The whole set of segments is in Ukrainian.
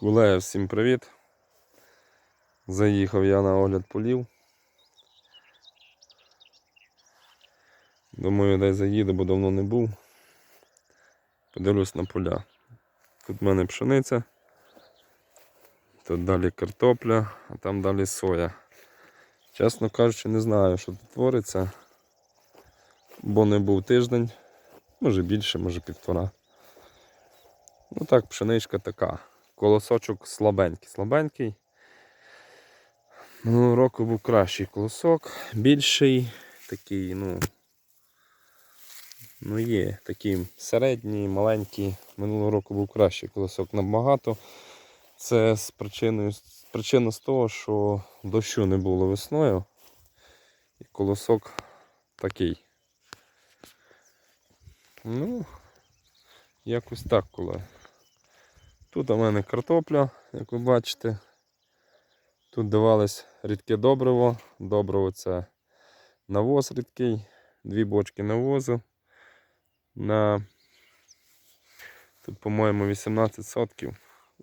Колеги, всім привіт. Заїхав я на огляд полів. Думаю, десь заїду, бо давно не був. Подивлюсь на поля. Тут в мене пшениця, тут далі картопля, а там далі соя. Чесно кажучи, не знаю, що тут твориться, бо не був тиждень, може більше, може півтора. Ну так, пшеничка така. Колосочок слабенький. Слабенький. Минулого року був кращий колосок, більший, такий, ну. Ну є, такий середній, маленький. Минулого року був кращий колосок набагато. Це з причиною, причина з того, що дощу не було весною. І колосок такий. Ну, якось так, коли. Тут у мене картопля, як ви бачите. Тут давалось рідке добриво. Добриво це навоз рідкий, дві бочки навозу. На тут, по-моєму, 18 сотків.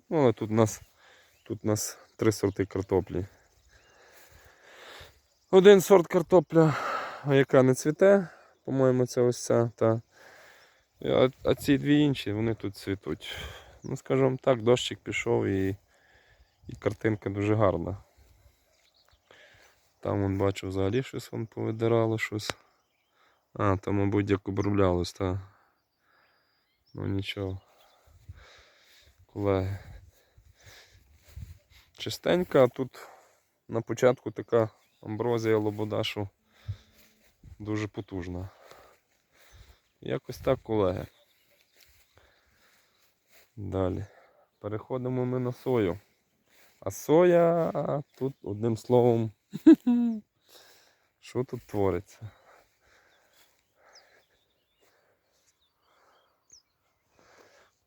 Ну, але тут у нас тут у нас три сорти картоплі. Один сорт картопля, яка не цвіте, по-моєму, це ось ця. Та. А, ці дві інші, вони тут цвітуть. Ну, скажімо так, дощик пішов і, і картинка дуже гарна. Там вон бачу взагалі щось вон повидирало щось. А, там, мабуть, як оброблялось, та. Ну нічого. Колеги. Чистенька, тут на початку така амброзія лобода, що дуже потужна. Якось так, колеги. Далі. Переходимо ми на сою. А соя тут одним словом. Що тут твориться?